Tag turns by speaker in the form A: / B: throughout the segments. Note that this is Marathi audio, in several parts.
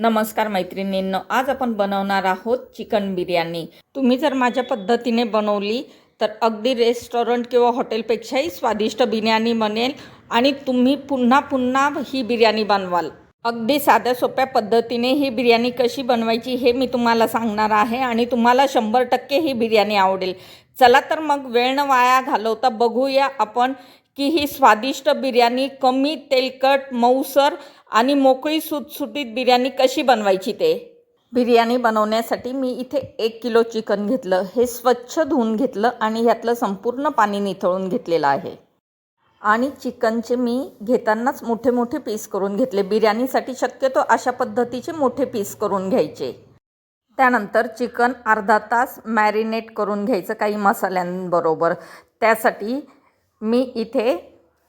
A: नमस्कार मैत्रिणींनो आज आपण बनवणार आहोत चिकन बिर्याणी. तुम्ही जर माझ्या पद्धतीने बनवली तर अगदी रेस्टॉरंट किंवा हॉटेलपेक्षाही स्वादिष्ट बिर्याणी बनेल आणि तुम्ही पुन्हा पुन्हा ही बिर्याणी बनवाल. अगदी साध्या सोप्या पद्धतीने ही बिर्याणी कशी बनवायची हे मी तुम्हाला सांगणार आहे आणि तुम्हाला शंभर टक्के ही बिर्याणी आवडेल. चला तर मग वेळ न वाया घालवता बघूया आपण की ही स्वादिष्ट बिर्याणी कमी तेलकट मऊसर आणि मोकळी सुटसुटीत बिर्याणी कशी बनवायची ते? बिर्याणी बनवण्यासाठी मी इथे एक किलो चिकन घेतलं हे स्वच्छ धुवून घेतलं आणि ह्यातलं संपूर्ण पाणी निथळून घेतलेलं आहे. आणि चिकनचे मी घेतानाच मोठे मोठे पीस करून घेतले. बिर्याणीसाठी शक्यतो अशा पद्धतीचे मोठे पीस करून घ्यायचे. त्यानंतर चिकन अर्धा तास मॅरिनेट करून घ्यायचं काही मसाल्यांबरोबर. त्यासाठी मी इथे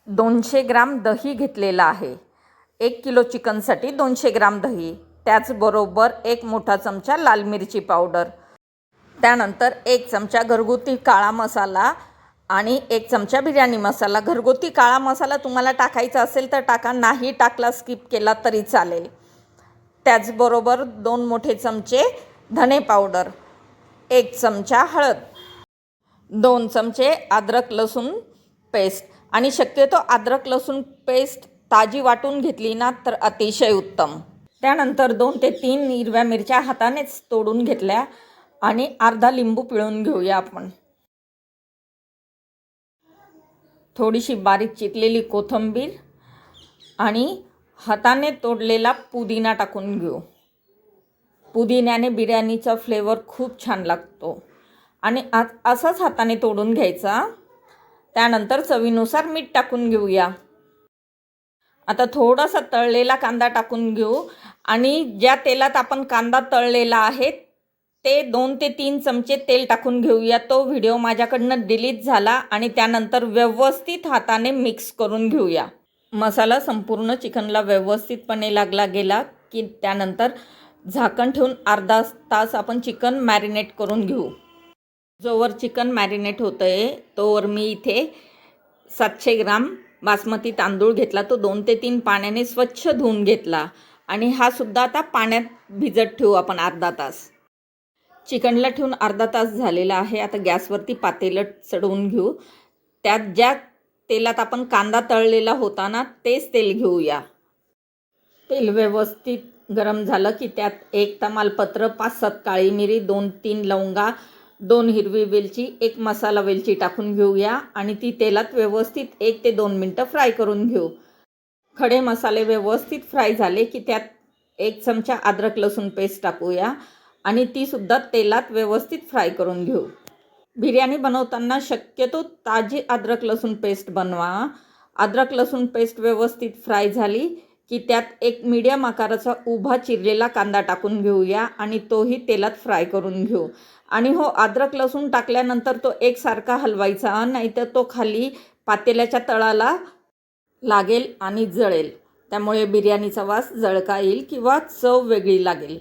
A: दोनशे ग्राम दही घेतलेलं आहे. एक किलो चिकनसाठी दोनशे ग्राम दही त्याचबरोबर एक मोठा चमचा लाल मिरची पावडर. त्यानंतर एक चमचा घरगुती काळा मसाला आणि एक चमचा बिर्याणी मसाला. घरगुती काळा मसाला तुम्हाला टाकायचा असेल तर टाका नाही टाकला स्किप केला तरी चालेल. त्याचबरोबर दोन मोठे चमचे धने पावडर एक चमचा हळद दोन चमचे अद्रक लसूण पेस्ट. आणि शक्यतो अद्रक लसूण पेस्ट ताजी वाटून घेतली ना तर अतिशय उत्तम. त्यानंतर दोन ते तीन हिरव्या मिरच्या हातानेच तोडून घेतल्या आणि अर्धा लिंबू पिळून घेऊया आपण. थोडीशी बारीक चिकलेली कोथिंबीर आणि हाताने तोडलेला पुदिना टाकून घेऊ. पुदिन्याने बिर्याणीचा फ्लेवर खूप छान लागतो आणि आ असाच हाताने तोडून घ्यायचा. त्यानंतर चवीनुसार मीठ टाकून घेऊया. आता थोडासा तळलेला कांदा टाकून घेऊ. आणि ज्या तेलात आपण कांदा तळलेला आहे ते दोन ते तीन चमचे तेल टाकून घेऊया. तो व्हिडिओ माझ्याकडनं डिलीट झाला आणि त्यानंतर व्यवस्थित हाताने मिक्स करून घेऊया. मसाला संपूर्ण चिकनला व्यवस्थितपणे लागला गेला की त्यानंतर झाकण ठेवून अर्धा तास आपण चिकन मॅरिनेट करून घेऊ. जोवर चिकन मॅरिनेट होतं आहे तोवर मी इथे सातशे ग्राम बासमती तांदूळ घेतला तो दोन ते तीन पाण्याने स्वच्छ धुवून घेतला. आणि हा सुद्धा आता पाण्यात भिजत ठेवू आपण अर्धा तास. चिकनला ठेवून अर्धा तास झालेला आहे. आता गॅसवरती पातेलं चढवून घेऊ. त्यात ज्या तेलात आपण कांदा तळलेला होता ना तेच तेल घेऊया. तेल व्यवस्थित गरम झालं की त्यात एक तमालपत्र पाच सात काळी मिरी दोन तीन लवंगा दोन हिरवी वेलची एक मसाला वेलची टाकून घेऊया आणि ती तेलात व्यवस्थित एक ते दोन मिनटं फ्राय करून घेऊ. खडे मसाले व्यवस्थित फ्राय झाले की त्यात एक चमचा अद्रक लसूण पेस्ट टाकूया आणि तीसुद्धा तेलात व्यवस्थित फ्राय करून घेऊ. बिर्याणी बनवताना शक्यतो ताजी अद्रक लसूण पेस्ट बनवा. अद्रक लसूण पेस्ट व्यवस्थित फ्राय झाली की त्यात एक मीडियम आकाराचा उभा चिरलेला कांदा टाकून घेऊया आणि तोही तेलात फ्राय करून घेऊ. आणि हो अद्रक लसूण टाकल्यानंतर तो एकसारखा हलवायचा नाहीतर तो खाली पातेल्याच्या तळाला लागेल आणि जळेल. त्यामुळे बिर्याणीचा वास जळका येईल किंवा चव वेगळी लागेल.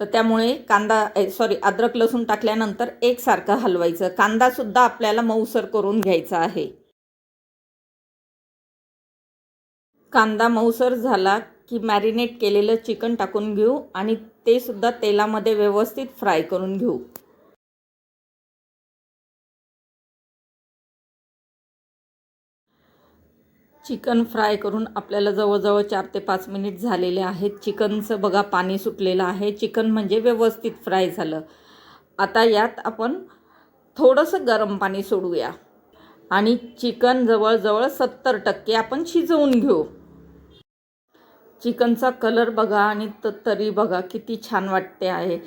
A: तर त्यामुळे कांदा सॉरी अद्रक लसूण टाकल्यानंतर एकसारखं हलवायचं. कांदासुद्धा आपल्याला मऊसर करून घ्यायचा आहे. कांदा मऊसर झाला की मॅरिनेट केलेलं चिकन टाकून घेऊ आणि ते सुद्धा तेलामध्ये व्यवस्थित फ्राय करून घेऊ. चिकन फ्राय करून आपल्याला जवळजवळ चार ते पाच मिनिट झालेले आहेत. चिकनचं बघा पाणी सुटलेलं आहे. चिकन म्हणजे व्यवस्थित फ्राय झालं. आता यात आपण थोडंसं गरम पाणी सोडूया. आणि चिकन जवळजवळ सत्तर टक्के आपण शिजवून घेऊ. चिकनचा कलर बघा आणि त तरी बघा किती छान वाटते आहे.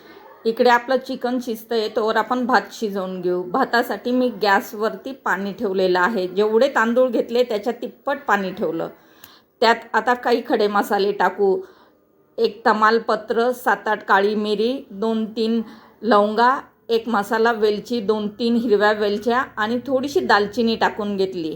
A: इकडे आपलं चिकन शिजतं आहे तोवर आपण भात शिजवून घेऊ. भातासाठी मी गॅसवरती पाणी ठेवलेलं आहे. जेवढे तांदूळ घेतले त्याच्या तिप्पट पाणी ठेवलं. त्यात आता काही खडे मसाले टाकू. एक तमालपत्र सात आठ काळी मिरी दोन तीन लवंगा एक मसाला वेलची दोन तीन हिरव्या वेलच्या आणि थोडीशी दालचिनी टाकून घेतली.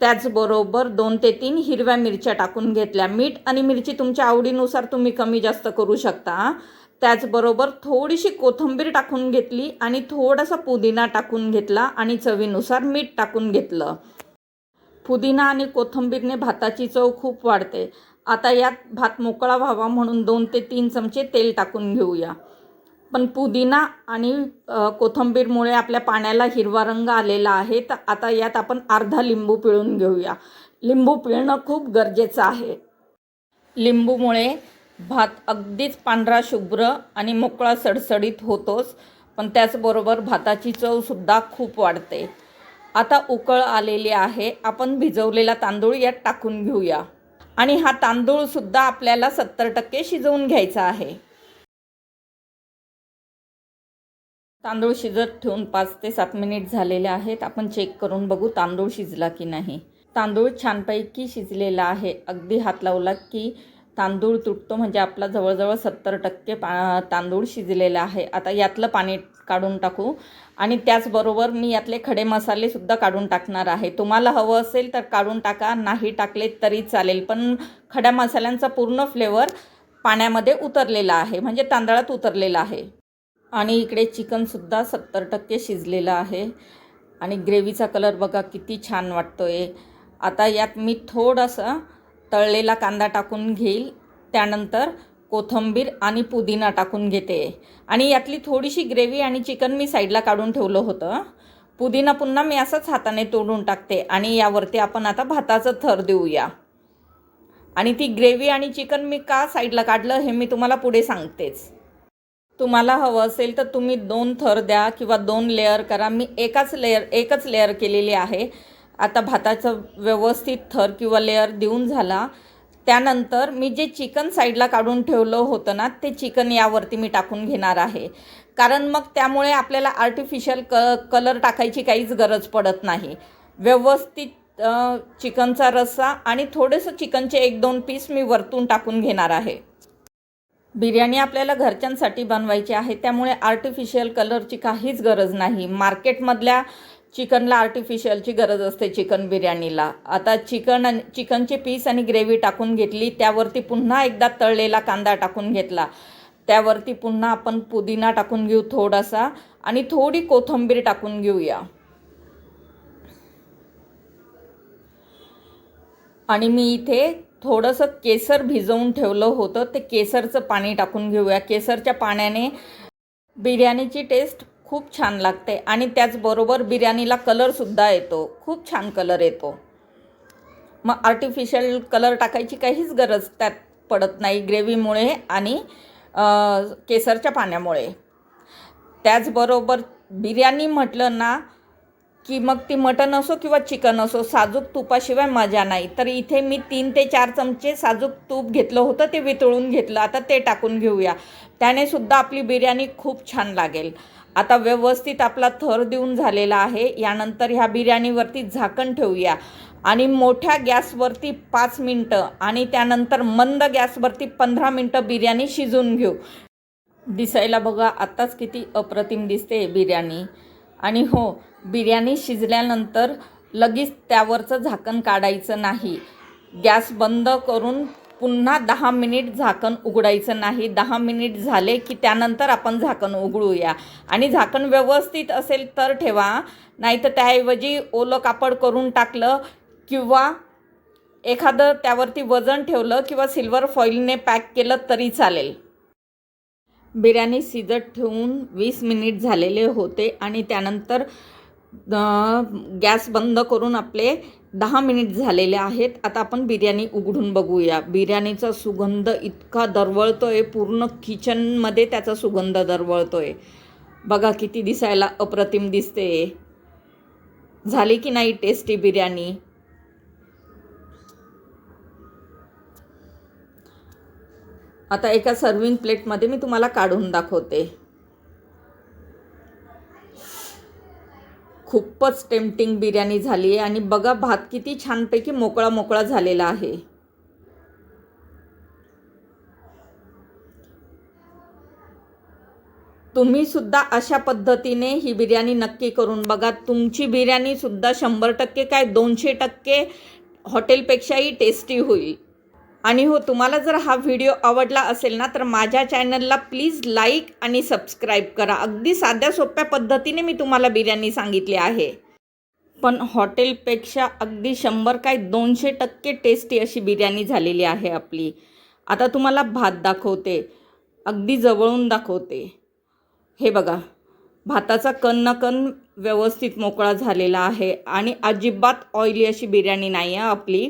A: त्याचबरोबर दोन ते तीन हिरव्या मिरच्या टाकून घेतल्या. मीठ आणि मिरची तुमच्या आवडीनुसार तुम्ही कमी जास्त करू शकता. त्याचबरोबर थोडीशी कोथिंबीर टाकून घेतली आणि थोडासा पुदिना टाकून घेतला आणि चवीनुसार मीठ टाकून घेतलं. पुदिना आणि कोथिंबीरने भाताची चव खूप वाढते. आता यात भात मोकळा व्हावा म्हणून दोन ते तीन चमचे तेल टाकून घेऊया. पण पुदिना आणि कोथिंबीरमुळे आपल्या पाण्याला हिरवा रंग आलेला आहे. तर आता यात आपण अर्धा लिंबू पिळून घेऊया. लिंबू पिळणं खूप गरजेचं आहे. लिंबूमुळे भात अगदीच पांढरा शुभ्र आणि मोकळा सडसडीत होतोच पण त्याचबरोबर भाताची चवसुद्धा खूप वाढते. आता उकळ आलेली आहे. आपण भिजवलेला तांदूळ यात टाकून घेऊया. आणि हा तांदूळसुद्धा आपल्याला सत्तर टक्के शिजवून घ्यायचा आहे. तांदूळ शिजत ठेवून पाच ते सात मिनिट झालेले आहेत. आपण चेक करून बघू तांदूळ शिजला की नाही. तांदूळ छानपैकी शिजलेला आहे. अगदी हात लावला की तांदूळ तुटतो म्हणजे आपला जवळजवळ सत्तर टक्के पा तांदूळ शिजलेला आहे. आता यातलं पाणी काढून टाकू. आणि त्याचबरोबर मी यातले खडे मसालेसुद्धा काढून टाकणार आहे. तुम्हाला हवं असेल तर काढून टाका नाही टाकले तरी चालेल. पण खड्या मसाल्यांचा पूर्ण फ्लेवर पाण्यामध्ये उतरलेला आहे म्हणजे तांदळात उतरलेला आहे. आणि इकडे चिकनसुद्धा सत्तर टक्के शिजलेलं आहे. आणि ग्रेव्हीचा कलर बघा किती छान वाटतो आहे आता यात मी थोडंसं तळलेला कांदा टाकून घेईल. त्यानंतर कोथिंबीर आणि पुदिना टाकून घेते. आणि यातली थोडीशी ग्रेव्ही आणि चिकन मी साईडला काढून ठेवलं होतं. पुदिना पुन्हा मी असंच हाताने तोडून टाकते आणि यावरती आपण आता भाताचं थर देऊया. आणि ती ग्रेव्ही आणि चिकन मी का साईडला काढलं हे मी तुम्हाला पुढे सांगतेच. तुम्हाला हवं असेल तर तुम्ही दोन थर द्या किंवा दोन लेअर करा. मी एकाच लेअर एकच लेअर केलेली आहे. आता भाताचं व्यवस्थित थर किंवा लेअर देऊन झाला. त्यानंतर मी जे चिकन साईडला काढून ठेवलं होतं ना ते चिकन यावरती मी टाकून घेणार आहे. कारण मग त्यामुळे आपल्याला आर्टिफिशियल क कलर टाकायची काहीच गरज पडत नाही. व्यवस्थित चिकनचा रस्सा आणि थोडंसं चिकनचे एक दोन पीस मी वरतून टाकून घेणार आहे. बिर्याणी आपल्याला घरच्यांसाठी बनवायची आहे त्यामुळे आर्टिफिशियल कलरची काहीच गरज नाही. मार्केटमधल्या चिकनला आर्टिफिशियलची गरज असते चिकन बिर्याणीला. आता चिकन आणि चिकनचे पीस आणि ग्रेव्ही टाकून घेतली त्यावरती पुन्हा एकदा तळलेला कांदा टाकून घेतला. त्यावरती पुन्हा आपण पुदिना टाकून घेऊ थोडासा आणि थोडी कोथिंबीर टाकून घेऊया. आणि मी इथे थोडंसं केसर भिजवून ठेवलं होतं. ते केसरचं पाणी टाकून घेऊया. केसरच्या पाण्याने बिर्याणीची टेस्ट खूप छान लागते आणि त्याचबरोबर बिर्याणीला कलरसुद्धा येतो. खूप छान कलर येतो. मग आर्टिफिशियल कलर टाकायची काहीच गरज त्यात पडत नाही ग्रेव्हीमुळे आणि केसरच्या पाण्यामुळे. त्याचबरोबर बिर्याणी म्हटलं ना की मग ती मटन असो किंवा चिकन असो साजूक तुपाशिवाय मजा नाही. तर इथे मी तीन ते चार चमचे साजूक तूप घेतलं होतं ते वितळून घेतलं. आता ते टाकून घेऊया. त्याने सुद्धा आपली बिर्याणी खूप छान लागेल. आता व्यवस्थित आपला थर देऊन झालेला आहे. यानंतर ह्या बिर्याणीवरती झाकण ठेवूया. आणि मोठ्या गॅसवरती पाच मिनटं आणि त्यानंतर मंद गॅसवरती पंधरा मिनटं बिर्याणी शिजवून घेऊ. दिसायला बघा आत्ताच किती अप्रतिम दिसते बिर्याणी. आणि हो बिर्याणी शिजल्यानंतर लगेच त्यावरचं झाकण काढायचं नाही. गॅस बंद करून पुन्हा दहा मिनिट झाकण उघडायचं नाही. दहा मिनिट झाले की त्यानंतर आपण झाकण उघडूया. आणि झाकण व्यवस्थित असेल तर ठेवा नाही तर त्याऐवजी ओलं कापड करून टाकलं किंवा एखादं त्यावरती वजन ठेवलं किंवा सिल्वर फॉईलने पॅक केलं तरी चालेल. बिर्याणी शिजत ठेवून वीस मिनिट झालेले होते आणि त्यानंतर गॅस बंद करून आपले दहा मिनिट झालेले आहेत. आता आपण बिर्याणी उघडून बघूया. बिर्याणीचा सुगंध इतका दरवळतो आहे पूर्ण किचनमध्ये त्याचा सुगंध दरवळतो आहे बघा किती दिसायला अप्रतिम दिसते. झाली की नाही टेस्टी बिर्याणी? आता एका सर्विंग प्लेटमध्ये मी तुम्हाला काढून दाखवते. खूपच टेम्पटिंग बिर्याणी झाली आहे आणि बघा भात किती छानपैकी मोकळा मोकळा झालेला आहे. तुम्ही सुद्धा अशा पद्धतीने ही बिर्याणी नक्की करून बघा. तुमची बिर्याणी सुद्धा शंभर टक्के काय दोनशे टक्के हॉटेलपेक्षाही टेस्टी होईल. आणि हो तुम्हाला जर हा व्हिडिओ आवडला असेल ना तर माझ्या चॅनलला प्लीज लाईक आणि सबस्क्राईब करा. अगदी साध्या सोप्या पद्धतीने मी तुम्हाला बिर्याणी सांगितली आहे. पण हॉटेलपेक्षा अगदी शंभर काय दोनशे टक्के टेस्टी अशी बिर्याणी झालेली आहे आपली. आता तुम्हाला भात दाखवते. अगदी जवळून दाखवते. हे बघा भाताचा कण न कण व्यवस्थित मोकळा झालेला आहे आणि अजिबात ऑइली अशी बिर्याणी नाही आहे आपली.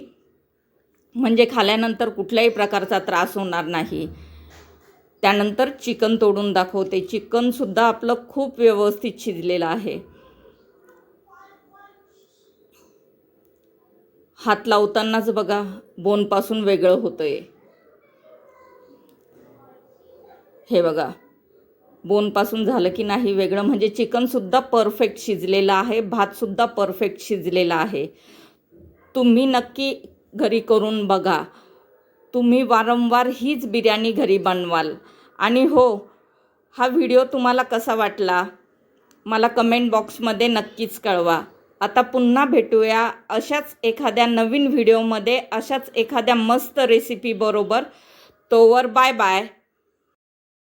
A: म्हणजे खाल्यानंतर कुठल्याही प्रकारचा त्रास होणार नाही. त्यानंतर चिकन तोडून दाखवते. चिकनसुद्धा आपलं खूप व्यवस्थित शिजलेलं आहे. हात लावतानाच बघा बोनपासून वेगळं होतंय. हे बघा बोनपासून झालं की नाही वेगळं? म्हणजे चिकनसुद्धा परफेक्ट शिजलेलं आहे भातसुद्धा परफेक्ट शिजलेला आहे. तुम्ही नक्की घरी करून बघा. तुम्ही वारंवार हीच बिर्याणी घरी बनवाल. आणि हो हा व्हिडिओ तुम्हाला कसा वाटला? मला कमेंट बॉक्समध्ये नक्कीच कळवा. आता पुन्हा भेटूया अशाच एखाद्या नवीन व्हिडिओमध्ये अशाच एखाद्या मस्त रेसिपीबरोबर तोवर बाय बाय.